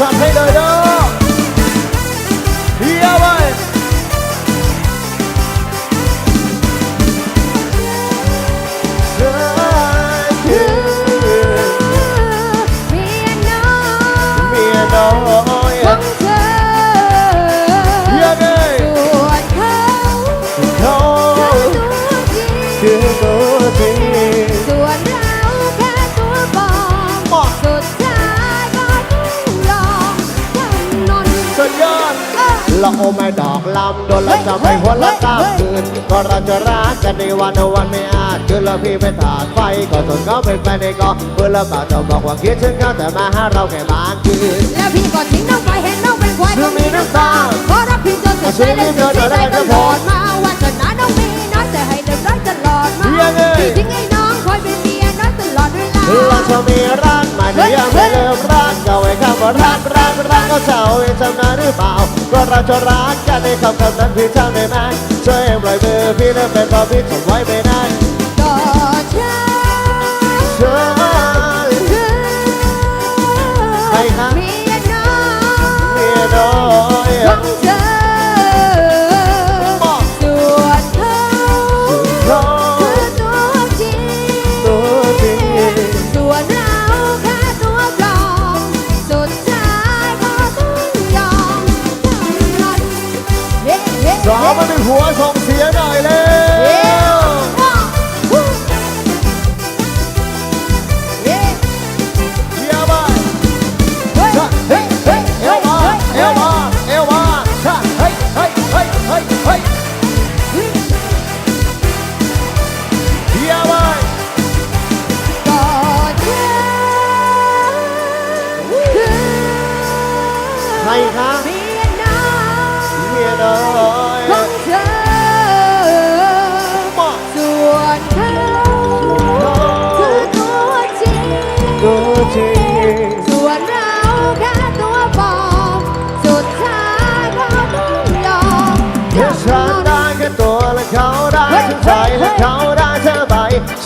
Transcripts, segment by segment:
จัดให้เละโอไม่ดอกลำโดนละจะไม่หัวละกามคืนก็เราจะรักกันในวันวันไม่อาจคือละพี่เป็นถาดไฟก็ทนเขาเป็นแฟนในก็เพื่อละบาดจะบอกว่าคิดถึงเขาแต่มาหาเราแค่บางคืนแล้วพี่ก็ทิ้งน้องไปเห็นน้องเป็นควายคือมีน้ำตาเพราะรักพี่จนสุดใจเลยสุดที่ใจก็โผล่มาวันจะน้าน้องมีน้อยแต่ให้เดิมรักตลอดมาพี่ทิ้งให้น้องคอยเป็นเมียน้อยตลอดเวลาเราจะมีรักมันยังไม่เริ่มรักก็ไว้คำว่ารักรักรักก็เจ้าเองจำได้หรือเปล่า ก็เราจะรักกันในคำคำนั้นพี่ทำได้ไหมช่วยปล่อยมือพี่เริ่มเป็นพอพี่ทำไว้ไม่ได้าว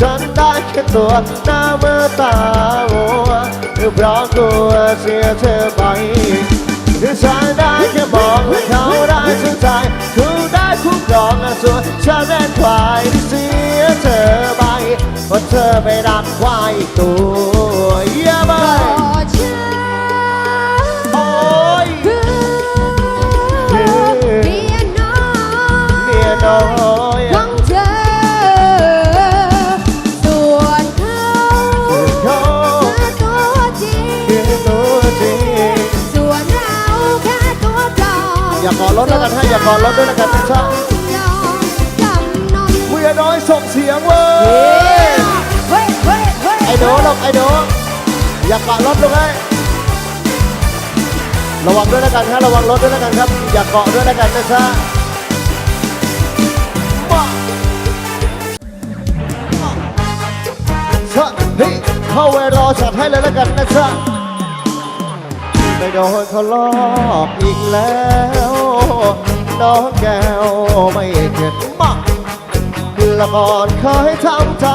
ฉันได้แค่ตัวหน้าเมือตาหัวเพราะกลัวเสียเธอไปคือฉันได้แค่บอกให้เขาได้สนใจคือได้คุ้มครองส่วนฉันเป็นควายที่เสียเธอไปเพราะเธอไปรักควายตัว อมอย่าขอรถแล้วกันให้อย่าขอรถด้วยแล้วกันนะจ๊ะยอมจำนนเมียน้อยส่งเสียงเว้ยเฮ้ยเฮ้ยเฮ้ยไอ้โดลูกไอ้โดอย่าเกาะรถลูกไอ้ยระวังด้วยแล้วกันฮะระวังรถด้วยแล้วกันครับ อย่าเกาะด้วยแล้วกันนะจ๊ะมาชะเฮ้ยเข้าเวรอจัดให้เลยแล้วกันนะจ๊ะ ไม่โดนเขาลอกอีกแล้วน้องแก้วไม่เข็ดมาละก่อนเคยทำใจ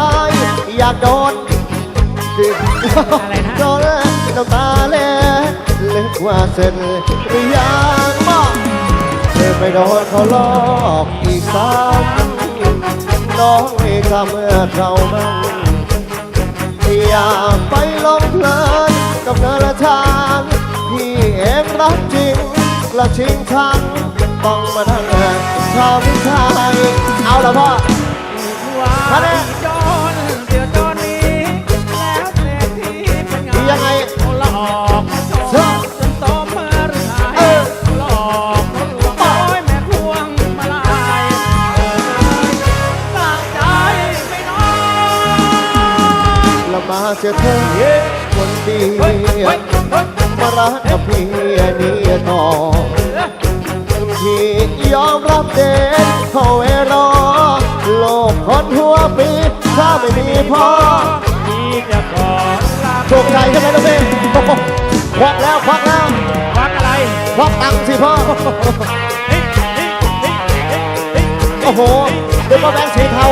อยากโดนดิโดนน้ำตาเล็ลึกว่าเสร็จหรือยังบอกเธอไม่โดนเขาหลอกอีกซ้ำน้องไม่ทำเมื่อเรามันอยากไปหลงเพลินกับเธอละทางพี่เอ งรักจริงกระชิงทังต้องมาทั้งชาวพิชายเอาละพ่อว่าาเนี่ยจนเดี๋ยวตอนนี้แล้วแต่ที่เป็นไงยังไงหลอกมาชมจนโตมาหรือไงเออหลอกมาลวงโอ้ยแม่พวงมาลายเออตั้งใจไม่น้อยละมาเสียเธอคนดี มารักกับพี่นี่ต่อพี่ยอมรับเด็กเขาเวรอโลกคนหัวปีถ้าไม่มีพ่อพี่จะกอดลาโชคใจใช่ไหมลูกพี่โอ้โหควักแล้วควักแล้ววักอะไรควักตังค์สิพ่อโอ้โหเดี๋ยวมาแบงค์สีเทา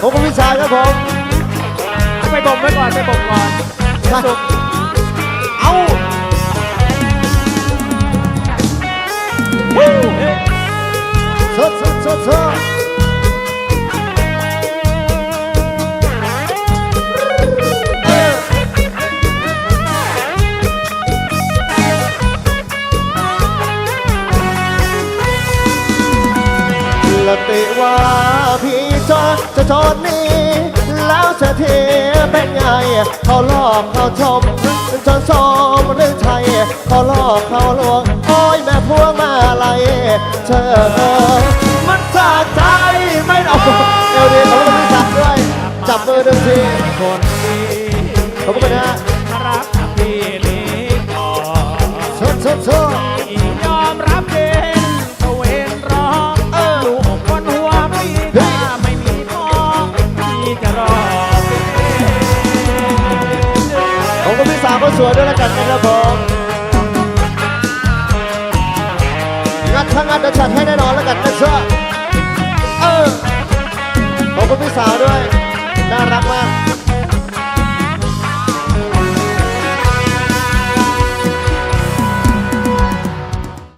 ผมก็วิชาครับผมไปบ่มไว้ก่อนไปบ่มก่อนเอ สดสดสดสดลติว่าพี่จอดจะจอดนี่แล้วเสถีเป็นไง เขาหลอกเขาชมจนชมหรือใช่เขาหลอกเขา เธอ มันสะใจไม่เอาเอวดีเขาก็ไม่จับด้วย จับมือหนึ่งทีคนดีขอบคุณนะรักพี่นี้ก่อนชดชดชดยอมรับเป็นตะเวนรอเออลูกคนหัวพี่ถ้าไม่มีน้องพี่จะรอเป็นผมก็พี่สาวก็สวยด้วยแล้วกันนะครับผม ถ้างั้นจะจัดให้แน่นอนแล้วกันนะจ๊ะ